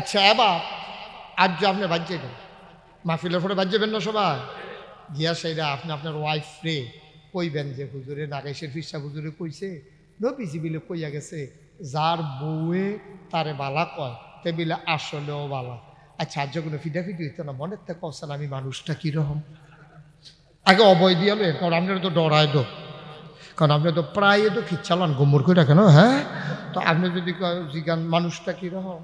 আচ্ছা এবার আজ যে আপনি বাদ যাবেন মাহফিলের পরে বাদ যাবেন না সবাই? গিয়া সেইরা আপনি আপনার ওয়াইফ রে কইবেন যে, হুজুরে নাগেশের ফিসা হুজুরে কইছে, নবীজি বিলে কইয়া গেছে, যার বউয়ে তারে বালা কয় টেবিলে আসলেও বালা। আচ্ছা আজ যখন ফিডা ফিডি হইতো না, মনের থেকে অবস্থান আমি মানুষটা কীরকম আগে অবয় দিয়ে লেন কারণ আপনারা তো ডরায় দো কারণ আপনি তো প্রায় তো খিচ্ছালান, গোমর করে রাখেন হ্যাঁ? তো আপনি যদি জিগান, মানুষটা কীরকম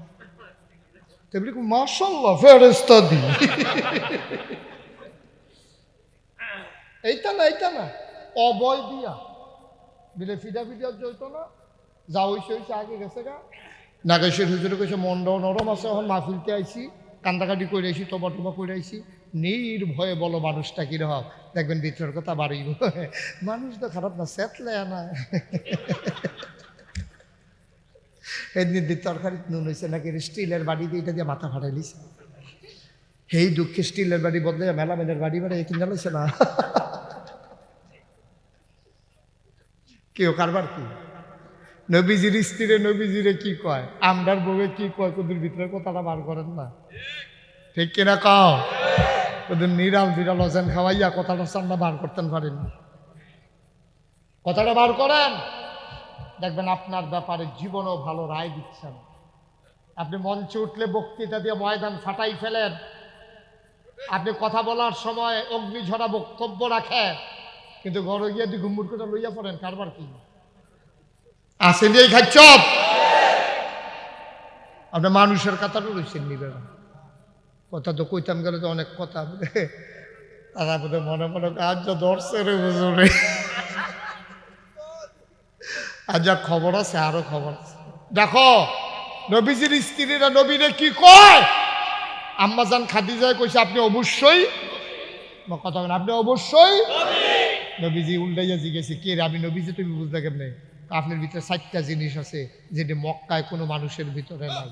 তেমনি মাসাল্লাহ ফেরেস্তা দি এইটা না এইটা না, অবয় দিয়া। বিলে ফিডা ফিডা জইতো না যা হইছে হইছে আগে গেছে গা। নাগেশের হুজুরে কইছে মন্ডও নরম আছে, এখন মাহফিলতে আইছি, কান্দাকাটি করে আইছি টবা টবা করে আইছি। নির্ভয়ে বলো, মানুষটা কীরকম দেখবেন ভিতরের কথা বাড়িব। মানুষ তো খারাপ না, সেতলে না এদিন দিয়ে তরকারি নুন হয়েছে নাকি স্টিলের বাড়ি দিয়ে এটা দিয়ে মাথা ফাটাইলিস এই দুঃখে স্টিলের বাড়ি বদলে মেলামেনের বাড়ি বাড়ি কিনা লইছে না? কেউ কারবার কি? নবীজির স্ত্রীরে নবীজিরে কি কয়? আমরার বউয়ে কি কয়? কোদের ভিতরে কথাটা বার করেন না। ঠিক কিনা কও? ওদের নিরাল বিরাল হোসেন খাওয়াইয়া কথাটা সামনে বার করতেন পারেন কথাটা বার করেন? দেখবেন আপনার ব্যাপারে জীবনও ভালো রায় দিচ্ছেন। আপনি মঞ্চে উঠলে বক্তৃতা দিয়ে ময়দান ফাটাই ফেলেন। আপনি কথা বলার সময় অগ্নিঝরা বক্তব্য রাখেন, কিন্তু ঘরে গিয়ে দুই গুম্বুর করে লইয়া পড়েন, কারবার কি? আসেন এই খাচ্ছ? আপনি মানুষের কথাটা রয়েছেন নিবেন কথা তো কইতাম গেলে তো অনেক কথা, তারা বোধহয় মনে মনে যা ধরছে রে হুজুরে। আর যা খবর আছে, আরও খবর আছে। দেখো, নবীজির স্ত্রীরা নবীরে কি কয়? আম্মাজান খাদিজায় কইছে, আপনি অবশ্যই কথা বলেন, আপনি অবশ্যই নবীজি উল্টাইয়া জিজ্ঞেসে, কে রে? আমি নবীজি, তুমি বুঝতে কেমনে? আপনার ভিতরে চারটা জিনিস আছে, যেটি মক্কায় কোনো মানুষের ভিতরে নাই।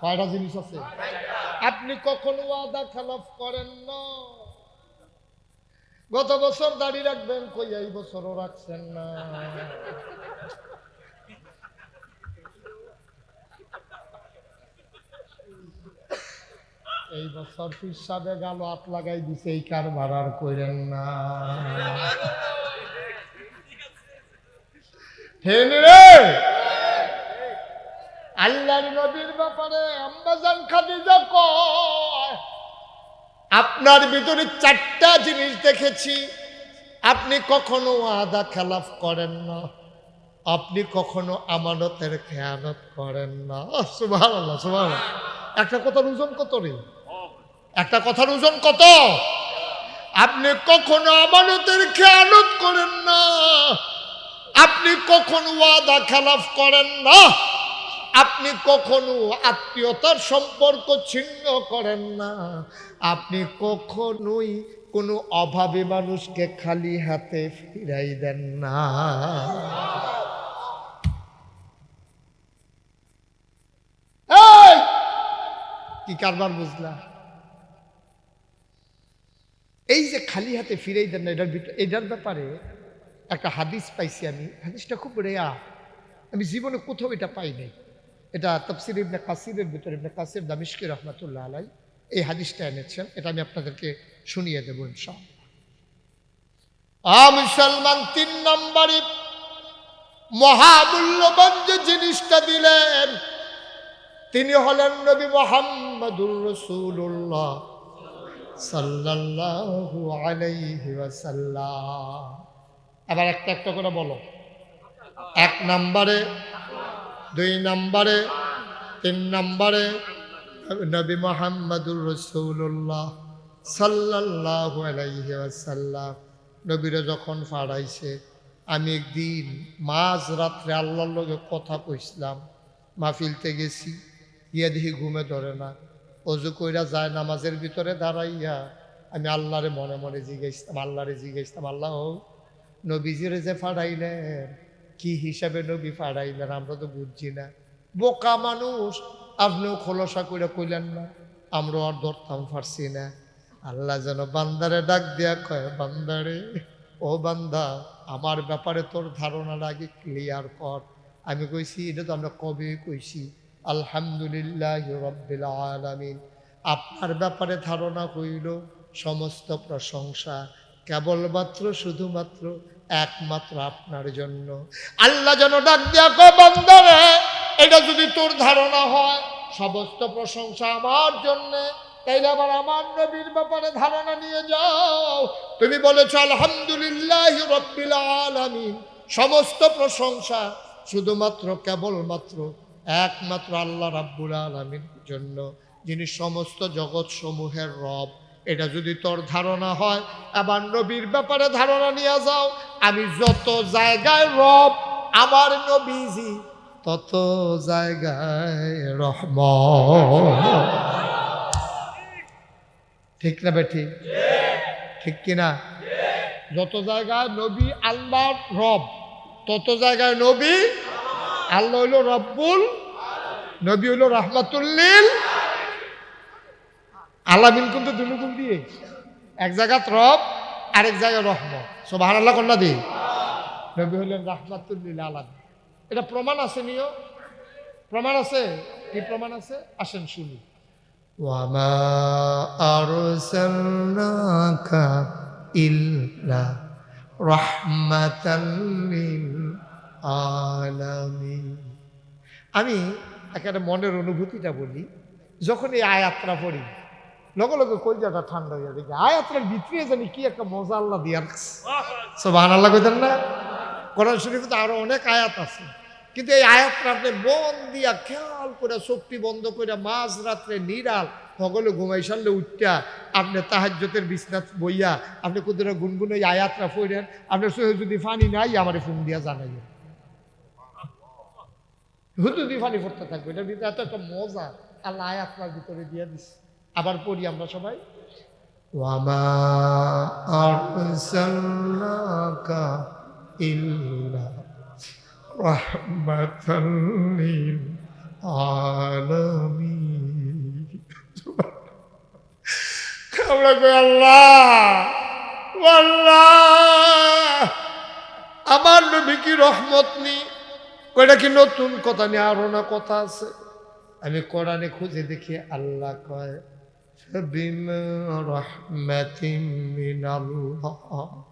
কয়টা জিনিস আছে? আপনি কখনো ওয়াদা খেলাফ করেন না। গত বছর দাড়ি রাখবেন, কই এই বছরও রাখছেন না। এই বছর হিসাবে গেল হাত লাগাই দিছে, এই কারবার আর করেন না। আল্লাহর নবীর ব্যাপারে আম্বাজান খাদিজা কয়। আপনার ভিতরে চারটা জিনিস দেখেছি। আপনি কখনো আদা খেলাফ করেন না। আপনি কখনো আমানতের খেয়ানত করেন না। সুভাষ আল্লাহ সুভাষ একটা কথার ওজন কত রে? একটা কথার ওজন কত? আপনি কখনো আমানতের খেয়ানত করেন না। আপনি কখনো ওয়াদা খেলাফ করেন না। আপনি কখনো আত্মীয়তার সম্পর্ক ছিন্ন করেন না। আপনি কখনোই কোনো অভাবী মানুষকে খালি হাতে ফিরাই দেন না। কি কারবার বুঝলা? এই যে খালি হাতে ফিরাই দেন না, এটার ভিতরে এটার ব্যাপারে একটা হাদিস পাইছি আমি। হাদিসটা খুব রেয়া আমি জীবনে কোথাও এটা পাই নাই। এটা তফসির ইবনে কাসিরের ভিতরে, ইবনে কাসির দামিশকি রহমতুল্লাহ আলাই এই হাদিসটা এনেছেন। এটা আমি আপনাদেরকে শুনিয়ে দেবো ইনশাল মুসলমান, তিন নম্বরে মহামূল্যবান যে জিনিসটা দিলেন, তিনি হলেন নবী মোহাম্মদুর রসুল্লাহ সাল্লাল্লাহু আলাইহি ওয়াসাল্লাম। আবার একটা একটা করে বলো। এক নম্বরে দুই নম্বরে, তিন নম্বরে, নবী মোহাম্মদুর রসুল্লাহ সাল্লাল্লাহু আলাইহি ওয়াসাল্লাম। নবীরে যখন ফাড়াইছে, আমি একদিন মাঝ রাত্রে আল্লাহর লগে কথা কইছিলাম মাহফিলতে গেছি, গিয়ে দেখি ঘুমে ধরে না। অজু কইরা যায় নামাজের ভিতরে দাঁড়াইয়া, আমি আল্লাহরে মনে মনে জিজ্ঞাসতাম আল্লাহরে জিজ্ঞাসতাম আল্লাহ, নবীজিরে যে ফাড়াইলেন কি হিসাবে নবী ফাড়াইলেন, আমরা তো বুঝছি না। বোকা মানুষ, আপনিও খোলসা করে কইলেন না আমরা আর ধরতাম পারছি না। আল্লাহ যেন বান্দারে ডাক দিয়া কয়, বান্দারে, ও বান্দা, আমার ব্যাপারে তোর ধারণার আগে ক্লিয়ার কর। আমি কইছি, এটা তো আমরা কবে কইছি? আলহামদুলিল্লাহ রব্বিল আলামিন। আপনার ব্যাপারে ধারণা হইল সমস্ত প্রশংসা, কেবলমাত্র শুধুমাত্র একমাত্র আপনার জন্য। আল্লাহ যেন ডাক দিয়া বন্দরে, এটা যদি তোর ধারণা হয়, সমস্ত প্রশংসা আমার জন্যে। তাইলে আবার আমার নবীর ব্যাপারে ধারণা নিয়ে যাও। তুমি বলেছ, আলহামদুলিল্লাহ রব্বিল আলামিন। সমস্ত প্রশংসা শুধুমাত্র, কেবলমাত্র একমাত্র আল্লাহ রাব্বুল আলমীর জন্য, যিনি সমস্ত জগৎ সমূহের রব। এটা যদি তোর ধারণা হয় আবার নবীর ব্যাপারে ধারণা নিয়ে যাও। আমি যত জায়গায় রব, আমার নবীজি তত জায়গায় রহম। ঠিক না বেঠি ঠিক কিনা? যত জায়গায় নবী আল্লাহর রব, তত জায়গায় নবী আল্লাহ হইল রব্বুল নবী হইল রহমাতুল্লিল আল্লামিন কিন্তু দুনুকুল দিয়ে। এক জায়গাত রব, আরেক জায়গায় রহমত। সব আল্লাহ কন্যা দি? নবী হইলেন রহমাতুল্লিল আলামিন। এটা প্রমাণ আছে নিও। প্রমাণ আছে? কি প্রমাণ আছে? আসেন শুনি। ওয়ামা আরসালনাকা ইল্লা রাহমাতাল আলামিন। আমি একেবারে মনের অনুভূতিটা বলি, যখন এই আয়াত্রা পড়ি লগে লগে কলজাটা ঠান্ডা হয়ে দেখি। আয়াত্রার ভিতরে জানি কি একটা মজা আল্লাহ দিয়ে রাখছে সোবাহান আল্লাহ কইতেন না? কোরআন শরীফে তো আরও অনেক আয়াত আছে। কিন্তু এই আয়াতটা আপনি মন দিয়া খেয়াল করে শক্তি বন্ধ করে মাঝ রাত্রে নিরাল সকলে ঘুমাই সারলে উঠটা আপনি তাহাজ্যতের বইয়া আপনি কুদরে গুনগুনে এই আয়াতটা পড়েন আপনার সহে যদি ফানি নাই আমার ফোন দিয়া জানাই হুদুদি ফানি পড়তে থাকবে এটার ভিতরে এত একটা মজা আল্লাহ আয়াতটার ভিতরে দিয়ে দিচ্ছে আবার পড়ি আমরা সবাই। ওয়ামা ইল্লা আল্লাহ আমার নবী কি রহমত নি? কয়টা কি নতুন কথা নিয়ে আরও না কথা আছে? আমি কোরআনে খুঁজে দেখি আল্লাহ কয় فبما رحمة من الله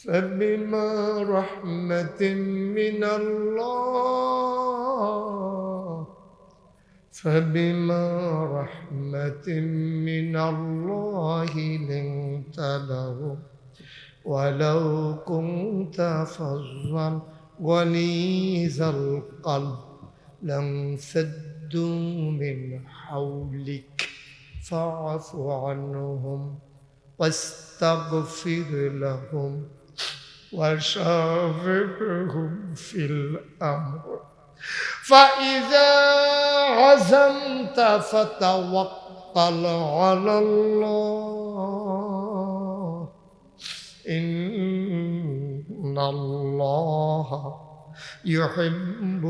فبما رحمة من الله فبما رحمة من الله لنت لهم ولو كنت فظا غليظ القلب لانفدوا من حولك فاعف عنهم واستغفر لهم وشاورهم في الأمر. فإذا عزمت فتوكل على الله. إن الله يحب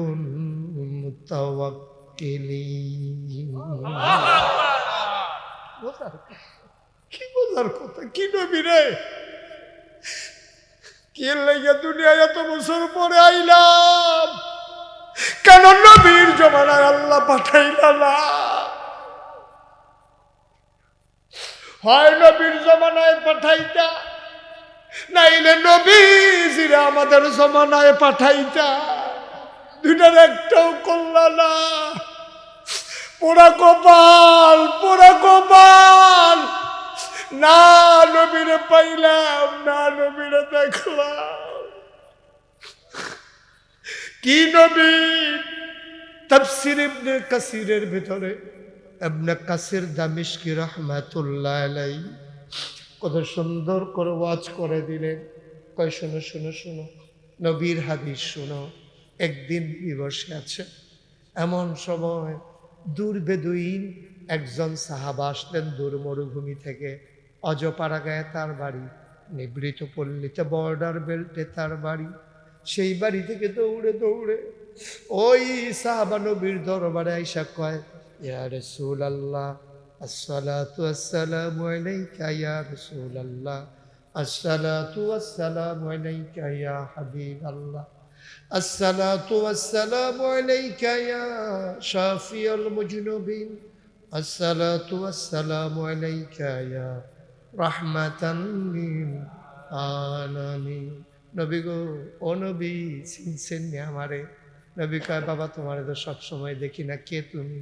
কি বোঝার কথা? কি রে? কে লেগে দুনিয়ায় এত বছর পরে আইলাম? কেন নবীর জমানায় আল্লাহ পাঠাইলা না? হয় নবীর জমানায় পাঠাইতা নাইলে নবীজিরা আমাদের জমানায় পাঠাইতা। দুটার একটা পোড়া কপাল পোড়া কপাল না নবীরে পাইলাম, না নবীরে দেখলাম। কি নবী? তাফসির ইবনে কাসিরের ভিতরে। ইবনে কাসির দামিশকি রহমাতুল্লাহ আলাই কত সুন্দর করে ওয়াজ করে দিলেন। কয়, শোনো শোনো শোনো, নবীর হাদিস শোনো। একদিন বিবসে আছে। এমন সময় দূর বেদুইন একজন সাহাবা আসলেন দূর মরুভূমি থেকে। অজপাড়া গায়ে তার বাড়ি, নিবৃত পল্লীতে বর্ডার বেল্টে তার বাড়ি। সেই বাড়ি থেকে দৌড়ে দৌড়ে ওই সাহাবা নবীর দরবারে আইসা কয়, ইয়া রসুল আল্লাহ আসসালাতু আসসালামু আলাইকা, ইয়া রাসূলুল্লাহ, আসসালাতু আসসালামু আলাইকা, ইয়া হাবিবাল্লাহ। الصلاة والسلام عليك يا شافي المجنبين الصلاة والسلام عليك يا رحمة للعالمين নবী গো ও নবী চিনছেন নি আমারে নবী কয় বাবা তোমারে তো সবসময় দেখি না কে তুমি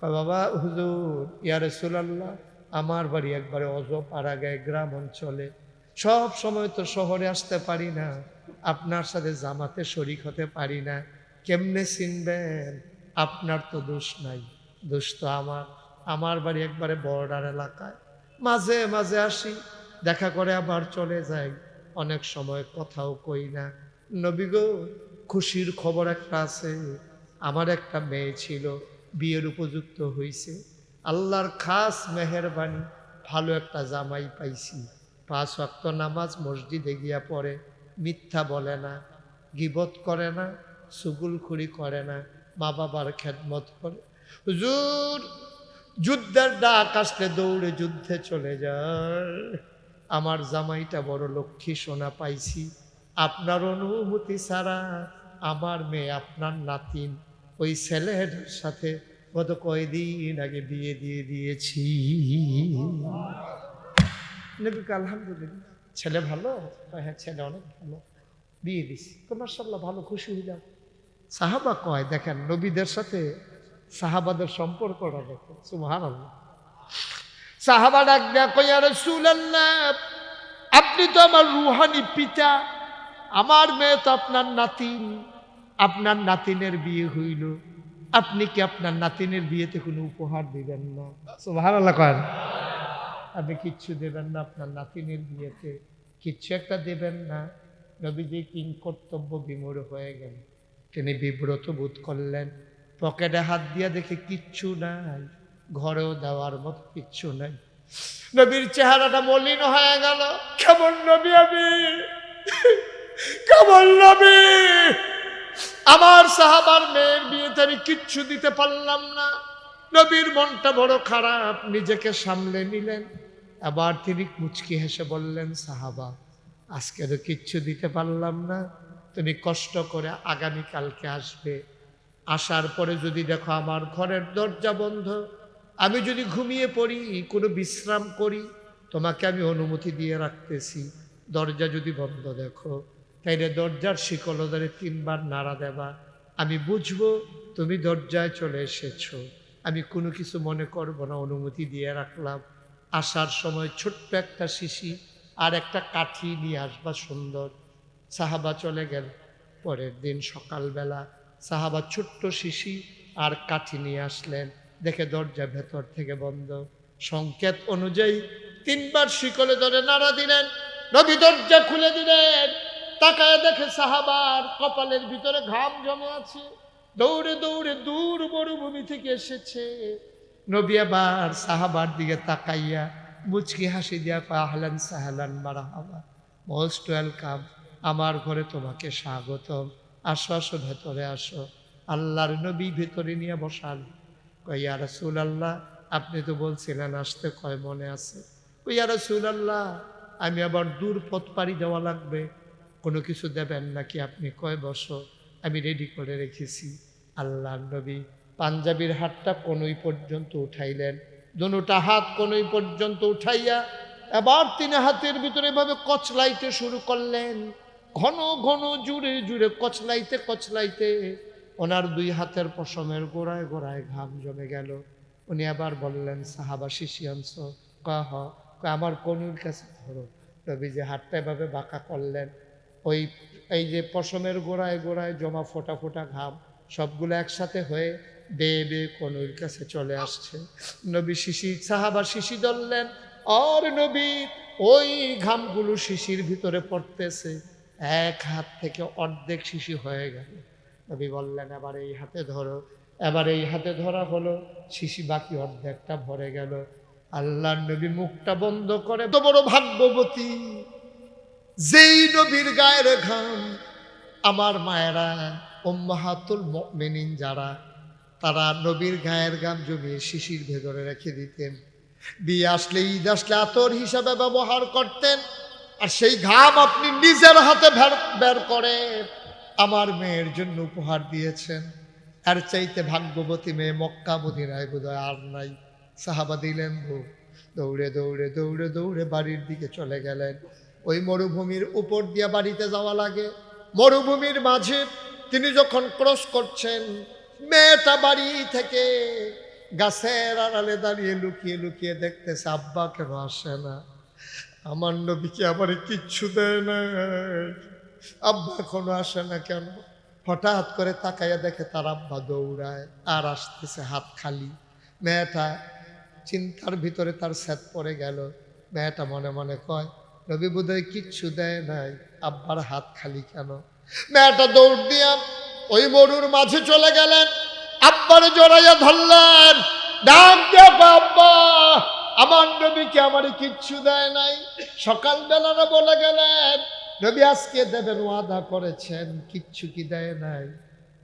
কয় বাবা হুজুর ইয়া রাসূলুল্লাহ আমার বাড়ি একবারে অজব পাড়াগায় গ্রাম অঞ্চলে সব সময় তো শহরে আসতে পারি না আপনার সাথে জামাতে শরিক হতে পারি না। কেমনে চিনবেন? আপনার তো দোষ নাই। দোষ তো আমার। আমার বাড়ি একবারে বর্ডার এলাকায়। মাঝে মাঝে আসি, দেখা করে আবার চলে যাই। অনেক সময় কথাও কই না। নবী গো, খুশির খবর একটা আছে। আমার একটা মেয়ে ছিল, বিয়ের উপযুক্ত হয়েছে আল্লাহর খাস মেহরবানি, ভালো একটা জামাই পাইছি। পাঁচ ওয়াক্ত নামাজ মসজিদে গিয়া পড়ে। মিথ্যা বলে না গিবত করে না সুগুলখুরি করে না মা বাবার খেদমত করে। হুজুর যুদ্ধের ডাক আসলে দৌড়ে যুদ্ধে চলে যায়। আমার জামাইটা বড় লক্ষ্মী সোনা পাইছি। আপনার অনুমতি ছাড়া আমার মেয়ে আপনার নাতিন ওই ছেলের সাথে গত কয়দিন আগে বিয়ে দিয়ে দিয়েছি। নবীকে আলহামদুলিল্লাহ। ছেলে ভালো? হ্যাঁ ছেলে অনেক ভালো। বিয়ে দিছি। তো মার্শাল্লাহ ভালো, খুশি যাও সাহাবা কয়, দেখেন, নবীদের সাথে সাহাবাদের সম্পর্কটা দেখো। সুহান সাহাবা ডাক কইয়া রাসূলুল্লাহ, আপনি তো আমার রুহানি পিতা। আমার মেয়ে তো আপনার নাতিন। আপনার নাতিনের বিয়ে হইল। আপনি কি আপনার নাতিনের বিয়েতে কোনো উপহার দিবেন না? সুবহানাল্লাহ কয়। আপনি কিচ্ছু দেবেন না, আপনার নাতিনের বিয়েতে কিচ্ছু একটা দেবেন না। নবীজি কিং কর্তব্য বিমূঢ় হয়ে গেল। তিনি বিব্রত বোধ করলেন, পকেটে হাত দিয়ে দেখে কিচ্ছু নাই, ঘরেও দেওয়ার মতো কিচ্ছু নাই। নবীর চেহারাটা মলিন হয়ে গেল। কেমন নবী আমি? কেমন নবী? আমার সাহাবার মেয়ের বিয়েতে আমি কিচ্ছু দিতে পারলাম না। নবীর মনটা বড় খারাপ, নিজেকে সামলে নিলেন। আবার তিনি মুচকি হেসে বললেন, সাহাবা, আজকে তো কিচ্ছু দিতে পারলাম না। তুমি কষ্ট করে আগামীকালকে আসবে। আসার পরে যদি দেখো আমার ঘরের দরজা বন্ধ, আমি যদি ঘুমিয়ে পড়ি, কোনো বিশ্রাম করি, তোমাকে আমি অনুমতি দিয়ে রাখতেছি। দরজা যদি বন্ধ দেখো, তাইলে দরজার শিকল ধরে তিনবার নাড়া দেবা। আমি বুঝব তুমি দরজায় চলে এসেছ। আমি কোনো কিছু মনে করব না, অনুমতি দিয়ে রাখলাম। আসার সময় ছোট্ট একটা শিশি আর একটা কাঠি নিয়ে আসবা সুন্দর। সাহাবা চলে গেল। পরের দিন সকালবেলা সাহাবা ছোট্ট শিশি আর কাঠি নিয়ে আসলেন। দেখে দরজা ভেতর থেকে বন্ধ। সংকেত অনুযায়ী তিনবার শিকলে ধরে নাড়া দিলেন। নবী দরজা খুলে দিলেন। তাকায় দেখে সাহাবার কপালের ভিতরে ঘাম জমে আছে। দৌড়ে দৌড়ে দূর মরুভূমি থেকে এসেছে। নবী আবার সাহাবার দিকে তাকাইয়া মুচকি হাসি দিয়া কয় সাহালান মারাহাবা। Most welcome. আমার ঘরে তোমাকে স্বাগতম। আসো আসো, ভেতরে আসো। আল্লাহর নবী ভেতরে নিয়ে বসাল কইয়া রসুল আল্লাহ আপনি তো বলছিলেন আসতে কয় মনে আছে? কইয়া রসুল আল্লাহ আমি আবার দূর পথ পাড়ি দেওয়া লাগবে। কোনো কিছু দেবেন নাকি আপনি? কয়, বসো, আমি রেডি করে রেখেছি। আল্লাহ নবী পাঞ্জাবির হাতটা কোনই পর্যন্ত উঠাইলেন? দুটা হাত কোনই পর্যন্ত উঠাইয়া এবার তিনি হাতের ভিতরে এভাবে কচলাইতে শুরু করলেন। ঘন ঘন জুড়ে জুড়ে কচলাইতে কচলাইতে ওনার দুই হাতের পশমের গোড়ায় গোড়ায় ঘাম জমে গেল। উনি আবার বললেন, সাহাবা শিশিয়াংশ কহ আমার কনুর কাছে ধরো। রবি যে হাতটা এভাবে বাঁকা করলেন, ওই, এই যে পশমের গোড়ায় গোড়ায় জমা ফোটা ফোটা ঘাম সবগুলো একসাথে হয়ে বেয়ে বেয়ে কনুর কাছে চলে আসছে। নবী শিশি সাহাবা শিশি ধরলেন, আর নবী, ওই ঘামগুলো শিশির ভিতরে পড়তেছে। এক হাত থেকে অর্ধেক শিশি হয়ে গেল। নবী বললেন, এবার এই হাতে ধরো। এবার এই হাতে ধরা হলো, শিশি বাকি অর্ধেকটা ভরে গেল। আল্লাহর নবী মুখটা বন্ধ করে তো বড় ভাগ্যবতী, যেই নবীর গায়ের ঘাম, আমার মায়েরা ওম্মাহাতুল মেনিন যারা তারা নবীর গায়ের গাম জমিয়ে শিশির ভেতরে রেখে দিতেন। বিয়ে আসলে, ঈদ আসলে আতর হিসাবে ব্যবহার করতেন। আর সেই ঘাম আপনি নিজের হাতে বের করে আমার মেয়ের জন্য উপহার দিয়েছেন। আর চাইতে ভাগ্যবতী মেয়ে মক্কা মদিনায় বোধহয় আর নাই। সাহাবা দিলেন গো, দৌড়ে দৌড়ে দৌড়ে দৌড়ে বাড়ির দিকে চলে গেলেন। ওই মরুভূমির উপর দিয়ে বাড়িতে যাওয়া লাগে। মরুভূমির মাঝে তিনি যখন ক্রস করছেন মেয়েটা বাড়ি থেকে গাছের আড়ালে দাঁড়িয়ে লুকিয়ে লুকিয়ে দেখতেছে, আব্বা কেন আসে না? আমার নবীকে আমার কিচ্ছু দেয় না। আব্বা এখনও আসে না কেন? হঠাৎ করে তাকাইয়া দেখে তার আব্বা দৌড়ায় আর আসতেছে হাত খালি। মেয়েটা চিন্তার ভিতরে তার স্যাত পড়ে গেল। মেয়েটা মনে মনে কয় রবি বোধহয় কিচ্ছু দেয় নাই, আব্বার হাত খালি কেন? মেয়েটা দৌড় দিয়া ওই মরুর মাঝে চলে গেলেন। আব্বার জড়াইয়া ধরলেন। আমার নবীকে আমার কিচ্ছু দেয় নাই? সকালবেলারা বলে গেলেন, নবী আজকে দেবেন, ওয়াদা করেছেন, কিচ্ছু কি দেয় নাই?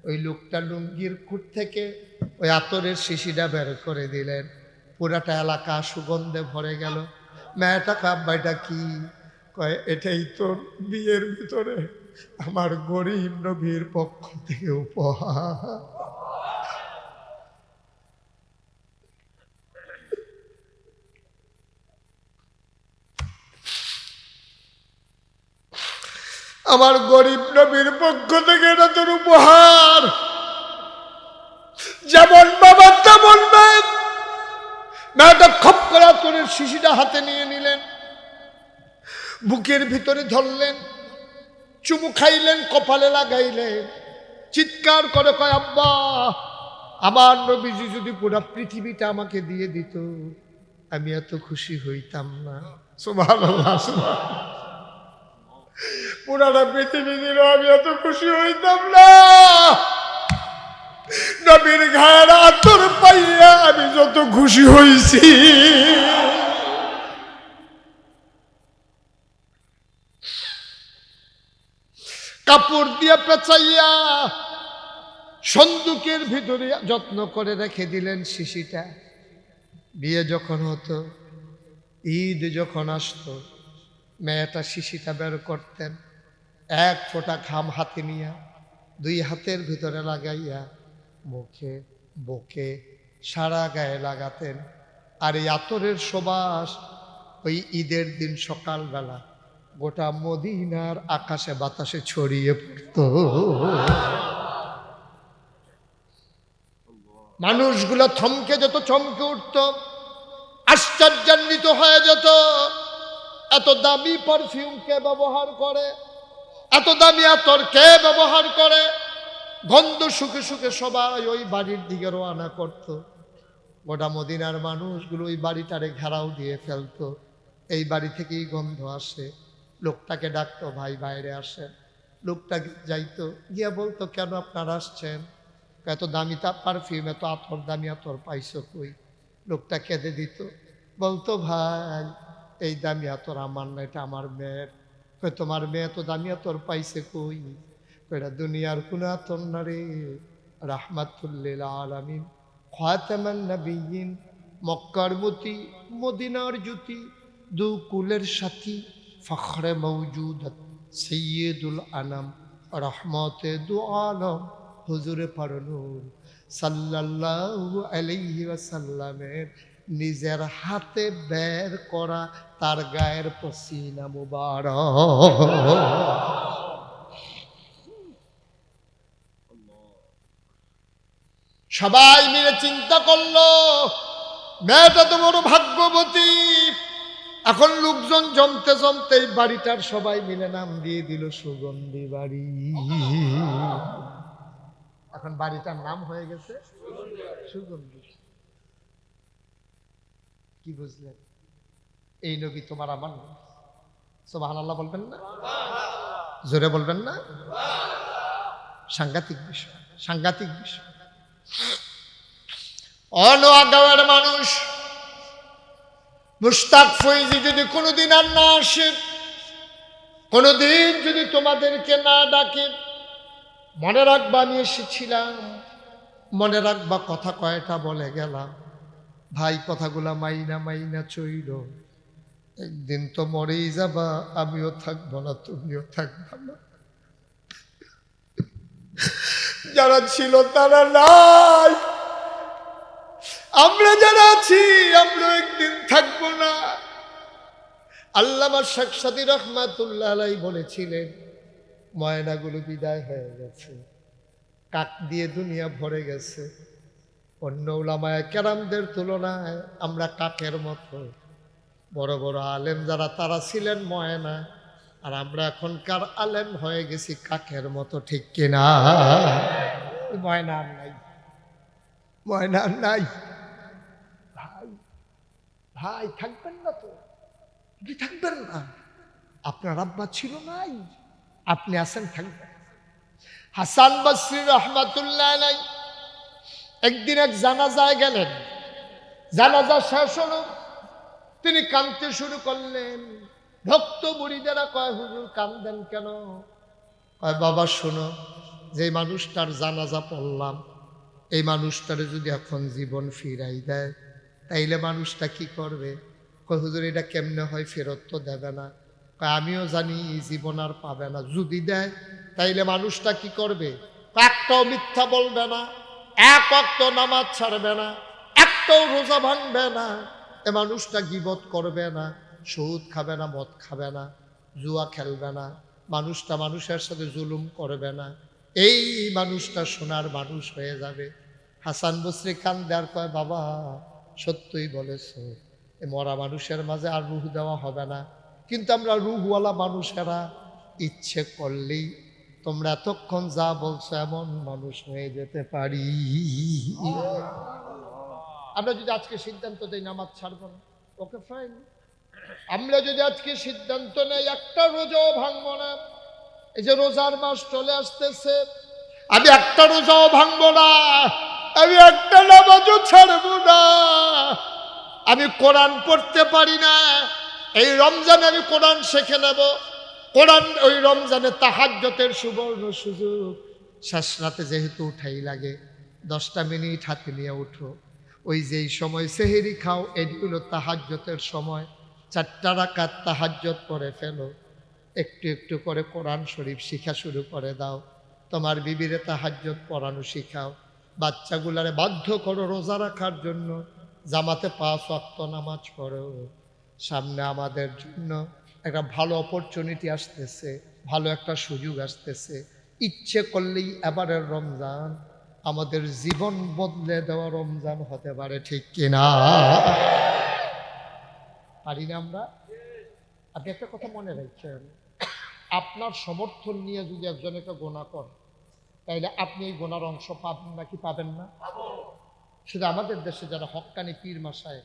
ওই লোকটা লুঙ্গির খুঁট থেকে ওই আতরের শিশিটা বের করে দিলেন। পুরাটা এলাকা সুগন্ধে ভরে গেল। মেয়েটা কাব্বাইটা কি? কয়, এটাই তো বিয়ের ভিতরে। আমার গরিব নবীর পক্ষ থেকে উপহার। আমার গরিব নবীর পক্ষ থেকে এটা তোর উপহার। যেমন বাবা তেমন মেয়ে মেয়েটা খপ করে তোর শিশিটা হাতে নিয়ে নিলেন। বুকের ভিতরে ধরলেন। চুমু খাইলেন, কপালে লাগাইলেন। চিৎকার করে কয়, আব্বা, আমার নবীজি যদি পুরো পৃথিবীটা আমাকে দিয়ে দিত, আমি এত খুশি হইতাম না। সুবহানাল্লাহ পুরাটা পৃথিবী দিল, আমি এত খুশি হইতাম না। নবীর ঘাড় আতর পাইয়া আমি যত খুশি হইছি। কাপড় দিয়ে পেঁচাইয়া সন্দুকের ভিতরে যত্ন করে রেখে দিলেন শিশিটা। বিয়ে যখন হতো, ঈদ যখন আসতো, মেয়েটা শিশিটা বের করতেন, এক ফোঁটা খাম হাতে নিয়া দুই হাতের ভিতরে লাগাইয়া মুখে বুকে সারা গায়ে লাগাতেন। আর এই আতরের সুবাস ওই ঈদের দিন সকালবেলা গোটা মদিনার আকাশে বাতাসে ছড়িয়ে পড়ত। মানুষগুলো থমকে যেত, চমকে উঠত, আশ্চর্যান্বিত হয়ে যেত। এত দামি পারফিউম কে ব্যবহার করে? এত দামি আতর কে ব্যবহার করে? গন্ধ সুখে সুখে সবাই ওই বাড়ির দিকে রওনা করত। গোটা মদিনার মানুষগুলো ওই বাড়িটারে ঘেরাও দিয়ে ফেলতো। এই বাড়ি থেকেই গন্ধ আসে। লোকটাকে ডাকতো, ভাই, বাইরে আসেন। লোকটা যাইতো, গিয়ে বলতো, কেন আপনারা আসছেন? এত দামি তা পারফিউম এত আতর দামি আতর পাইছো কই? লোকটা কেঁদে দিত, বলতো, ভাই, এই দামি আতর আমার না, এটা আমার মেয়ের। কই তোমার মেয়ে এত দামি আতর পাইছে কই? এটা দুনিয়ার কোনো আতর না রে। রাহমাতুল্লিল আলামিন। খাতামান নবিয়িন মক্কার মতি, মদিনার জ্যোতি, দু কুলের সাথী। ফখরে মৌজুদত, সৈয়দুল আনাম, রহমতে দু আলম হুজুরে পারনুর সাল্লাল্লাহু আলাইহি ওয়াসাল্লামের নিজের হাতে বের করা তার গায়ের পসিনা মুবারক। সবাই মিলে চিন্তা করল, মেয়েটা তো বড় ভাগ্যবতী। এখন লোকজন জমতে জমতে এই বাড়িটার সবাই মিলে নাম দিয়ে দিল সুগন্ধি বাড়ি। এখন বাড়িটার নাম হয়ে গেছে সুগন্ধি। কি বুঝলেন? এই নবী তোমার আমার সোবাহান আল্লাহ বলবেন না? জোরে বলবেন না? সাংঘাতিক বিষয় সাংঘাতিক বিষয়। অনোয়াগাওয়ার মানুষ মুস্তাক ফৈজি যদি কোনোদিন আর না আসে, কোনোদিন যদি তোমাদেরকে না ডাকে, মনে রাখবা আমি এসেছিলাম, মনে রাখবা কথা কয়টা বলে গেলাম। ভাই, কথাগুলা মাইনা মাইনা চইল। একদিন তো মরেই যাবা, আমিও থাকব না, তুমিও থাকবা না। যারা ছিল তারা নাই। আমরা যারা আছি, আমরা একদিন থাকব না। আল্লামা শেখ সাদি রহমাতুল্লাহ আলাই বলেছিলেন, ময়নাগুলো বিদায় হয়ে গেছে, কাক দিয়ে দুনিয়া ভরে গেছে। অন্য ওলামায় ক্যারামদের তুলনায় আমরা কাকের মতো। বড় বড় আলেম যারা, তারা ছিলেন ময়না, আর আমরা এখনকার আলেম হয়ে গেছি কাকের মতো, ঠিক কিনা? ময়না নাই। ময়না নাই। ভাই থাকবেন না তো। কি থাকবেন না। আপনার আব্বা ছিল নাই। আপনি আছেন থাকবেন। হাসান বসরি রহমাতুল্লাহ নাই একদিন এক জানাজায় গেলেন। জানাজা শেষ হলো। তিনি কাঁদতে শুরু করলেন। ভক্ত বুড়িদেরা কয়, হুজুর কান্দেন কেন? কয়, বাবা, শোনো যে মানুষটার জানাজা পড়লাম, এই মানুষটারে যদি এখন জীবন ফিরাই দেয় তাইলে মানুষটা কি করবে? হুজুর, এটা কেমনে হয়? ফেরত তো দেবে না। আমিও জানি এই জীবন আর পাবে না। যদি দেয়, তাইলে মানুষটা কি করবে? একটাও মিথ্যা বলবে না, এক অক্ত নামাজ ছাড়বে না, একটাও রোজা ভাঙবে না। এ মানুষটা গিবত করবে না সুদ খাবে না, মদ খাবে না, জুয়া খেলবে না। মানুষটা মানুষের সাথে জুলুম করবে না। এই মানুষটা সোনার মানুষ হয়ে যাবে। হাসান বসরি খান দেয়ার কয়, বাবা সত্যই বলেছ এ মরা মানুষের মাঝে আর রুহ দেওয়া হবে না। কিন্তু আমরা রুহওয়ালা মানুষেরা ইচ্ছে করলেই তোমরা এতক্ষণ যা বলছো এমন মানুষ হয়ে যেতে পারি। আমরা যদি আজকে সিদ্ধান্ত দেই নামাজ ছাড়বো না, ওকে ফাইন আমরা যদি আজকে সিদ্ধান্ত নেই, একটা রোজাও ভাঙবো না। এই যে রোজার মাস চলে আসতেছে আমি একটা রোজাও ভাঙবো না। আমি একটা নামাজও ছাড়বো না। আমি কোরআন পড়তে পারি না। এই রমজানে আমি কোরআন শিখে নেব। কোরআন, ওই রমজানে তাহাজ্যতের সুবর্ণ সুযোগ। শেষ রাতে যেহেতু উঠাই লাগে, দশটা মিনিট হাতে নিয়ে উঠো। ওই যেই সময় সেহেরি খাও, এটি হলো তাহাজ্যতের সময়। চারটা রাকাত তাহাজ্যত করে ফেলো। একটু একটু করে কোরআন শরীফ শিখা শুরু করে দাও। তোমার বিবিরে তাহাজ্যত পড়ানো শিখাও। বাচ্চাগুলারে বাধ্য করো রোজা রাখার জন্য, জামাতে পাঁচ অক্ত নামাজ পড়ো। সামনে আমাদের জন্য একটা ভালো অপরচুনিটি আসতেছে, ভালো একটা সুযোগ আসতেছে। ইচ্ছে করলেই এবারের রমজান আমাদের জীবন বদলে দেওয়া রমজান হতে পারে, ঠিক কিনা? পারি না আমরা? আপনি একটা কথা মনে রাখছেন, আপনার সমর্থন নিয়ে যদি একজন একটা গোনা কর তাইলে আপনি এই গোনার অংশ পাবেন নাকি পাবেন না? শুধু আমাদের দেশে যারা হক্কানি পীর মাসায়,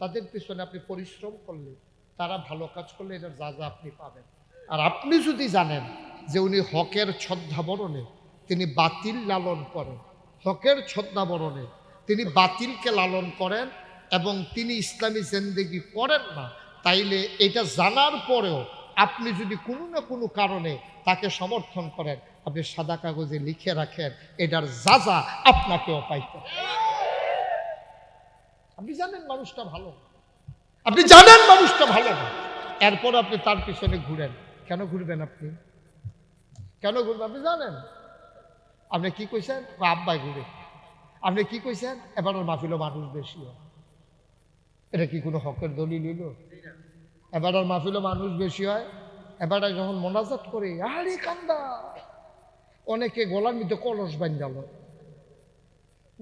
তাদের পিছনে আপনি পরিশ্রম করলে, তারা ভালো কাজ করলে এটার যা যা আপনি পাবেন। আর আপনি যদি জানেন যে উনি হকের ছদ্মাবরণে তিনি বাতিল লালন করেন, হকের ছদ্মাবরণে তিনি বাতিলকে লালন করেন এবং তিনি ইসলামী জেন্দেগি করেন না, তাইলে এটা জানার পরেও আপনি যদি কোনো না কোনো কারণে তাকে সমর্থন করেন আপনি সাদা কাগজে লিখে রাখেন, এটার যা যা আপনাকেও পাইতে আপনি জানেন মানুষটা ভালো? আপনি জানেন মানুষটা ভালো? এরপর আপনি তার পিছনে ঘুরেন। কেন ঘুরবেন আপনি? কেন ঘুরবেন? আপনি জানেন? আপনি কি কইছেন? ও আব্বাই ঘুরে। আপনি কি কইছেন? এবার ওর মাহফিলও মানুষ বেশি হয় এটা কি কোনো হকের দলিল হইল? এবার আর মাহফিলও মানুষ বেশি হয়। এবার যখন মোনাজাত করে, আরে কান্দা। অনেকে গলার মধ্যে কলস বান্ধাল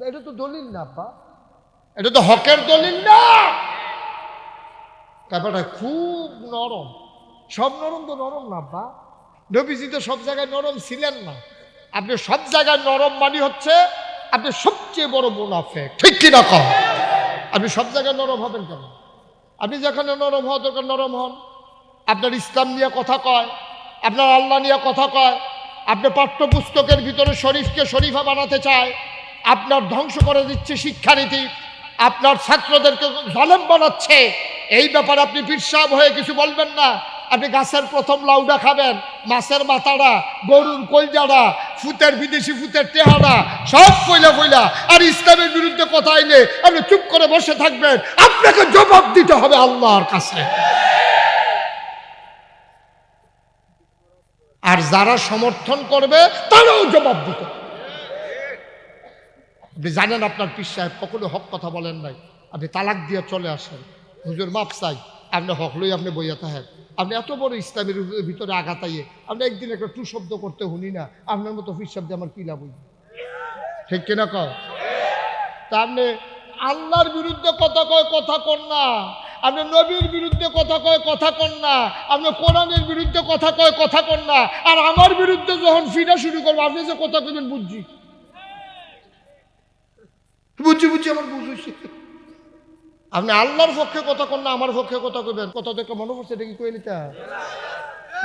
এটা তো দলিল না, আব্বা। এটা তো হকের দলিল না। ব্যাপারটা খুব নরম। সব নরম তো নরম না, আব্বা। নবীজি তো সব জায়গায় নরম ছিলেন না। আপনি সব জায়গায় নরম মানি হচ্ছে আপনি সবচেয়ে বড় মুনাফে ঠিক কিনা? কম আপনি সব জায়গায় নরম হবেন কেন? আপনি যেখানে নরম হওয়া দরকার নরম হন। আপনার ইসলাম নিয়ে কথা কয়। আপনার আল্লাহ নিয়ে কথা কয়। আপনি পাঠ্যপুস্তকের ভিতরে শরীফকে শরীফা বানাতে চায়, আপনার ধ্বংস করে দিচ্ছে শিক্ষানীতি, আপনার ছাত্রদেরকে জালেম বানাচ্ছে, এই ব্যাপারে আপনি পিরসাব হয়ে কিছু বলবেন না। আপনি গাছের প্রথম লাউডা খাবেন, মাছের মাথাটা, গরুর কলজাটা, ফুতের বিদেশি ফুতের টেহারা সব কইলা কইলা, আর ইসলামের বিরুদ্ধে কথা আইলে আপনি চুপ করে বসে থাকবেন, আপনাকে জবাব দিতে হবে আল্লাহর কাছে। আর যারা সমর্থন করবে, তারাও জবাব দিতে আপনি জানেন আপনার পীর সাহেব কখনো হক কথা বলেন নাই? আপনি তালাক দিয়ে চলে আসেন। হুজুর, মাপ চাই। আপনি হক লই আপনি বইয়া থাকেন। আপনি এত বড় ইসলামের ভিতরে আঘাতাইয়ে আপনি একদিন একটা টু শব্দ করতে শুনি না, আপনার মতো সাহেব দিয়ে আমার কি লাভ? ঠিক কিনা কও? তা আপনি আল্লাহর বিরুদ্ধে কথা কয় কথা কন না। আপনি নবীর বিরুদ্ধে কথা কয়, কথা কন না। আপনি কোরআনের বিরুদ্ধে কথা কয়, কথা কন না। আর আমার বিরুদ্ধে যখন ফিরা শুরু করব, আপনি যে কথা কইবেন বুঝছি বুঝছি বুঝছি আমার বুঝ হইছে। আপনি আল্লাহর পক্ষে কথা কন না, আমার পক্ষে কথা কইবেন। কথা দেখে মনে পড়ছে, এটা কি কই নিতা?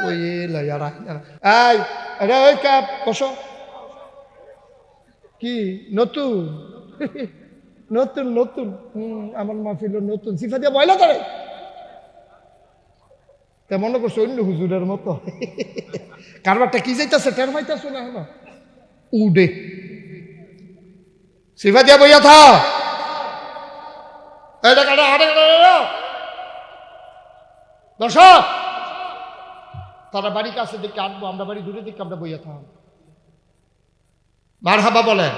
ওই এই ওই ক্যাপ বসো। কি, নতুন? নতুন নতুন। হুম, আমার মাহফিল নতুন। সিফা দিয়ে বয়লা করে তা মনে করছ অন্য হুজুরের মতো। কারবারটা কি যাইতেছে? টের পাইতেছো না এখন? উডে। সিফা দিয়ে বইয়া থা। দর্শক তারা বাড়ি কাছে দিকে আনব আমরা বাড়ি দূরে দিকে আমরা বইয়া থাম। মার হাবা বলেন।